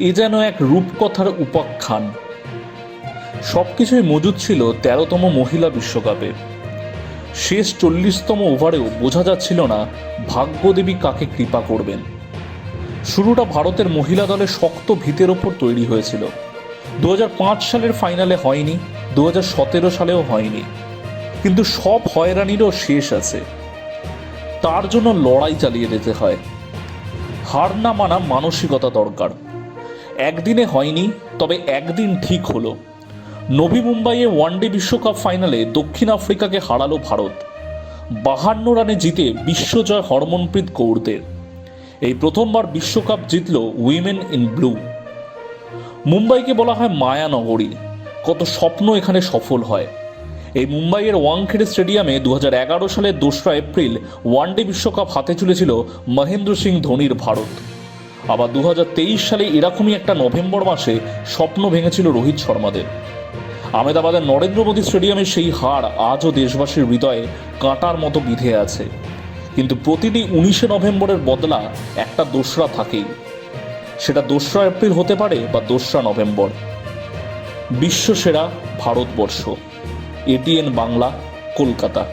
এ যেন এক রূপকথার উপাখ্যান। সবকিছুই মজুদ ছিল তেরোতম মহিলা বিশ্বকাপে। শেষ চল্লিশতম ওভারেও বোঝা যাচ্ছিল না ভাগ্যদেবী কাকে কৃপা করবেন। শুরুটা ভারতের মহিলা দলের শক্ত ভিতের ওপর তৈরি হয়েছিল। দু হাজার পাঁচ সালের ফাইনালে হয়নি, দু হাজার সতেরো সালেও হয়নি। কিন্তু সব হয়রানিরও শেষ আছে। তার জন্য লড়াই চালিয়ে যেতে হয়। হার না মানা মানসিকতা দরকার। একদিনে হয়নি, তবে একদিন ঠিক হলো। নভি মুম্বাইয়ে ওয়ানডে বিশ্বকাপ ফাইনালে দক্ষিণ আফ্রিকাকে হারালো ভারত। বাহান্ন রানে জিতে বিশ্বজয় হরমনপ্রীত কৌরদের। এই প্রথমবার বিশ্বকাপ জিতল উইমেন ইন ব্লু। মুম্বাইকে বলা হয় মায়ানগরী। কত স্বপ্ন এখানে সফল হয়। এই মুম্বাইয়ের ওয়াংখেড়ে স্টেডিয়ামে দু হাজার এগারো সালের দোসরা এপ্রিল ওয়ানডে বিশ্বকাপ হাতে তুলেছিল মহেন্দ্র সিং ধোনির ভারত। আবার দু হাজার তেইশ সালে এরকমই একটা নভেম্বর মাসে স্বপ্ন ভেঙেছিল রোহিত শর্মাদের। আহমেদাবাদের নরেন্দ্র মোদী স্টেডিয়ামে সেই হার আজও দেশবাসীর হৃদয়ে কাঁটার মতো বিধে আছে। কিন্তু প্রতিটি উনিশে নভেম্বরের বদলা একটা দোসরা থাকেই। সেটা দোসরা এপ্রিল হতে পারে বা দোসরা নভেম্বর। বিশ্বসেরা ভারতবর্ষ। এটিএন বাংলা, কলকাতা।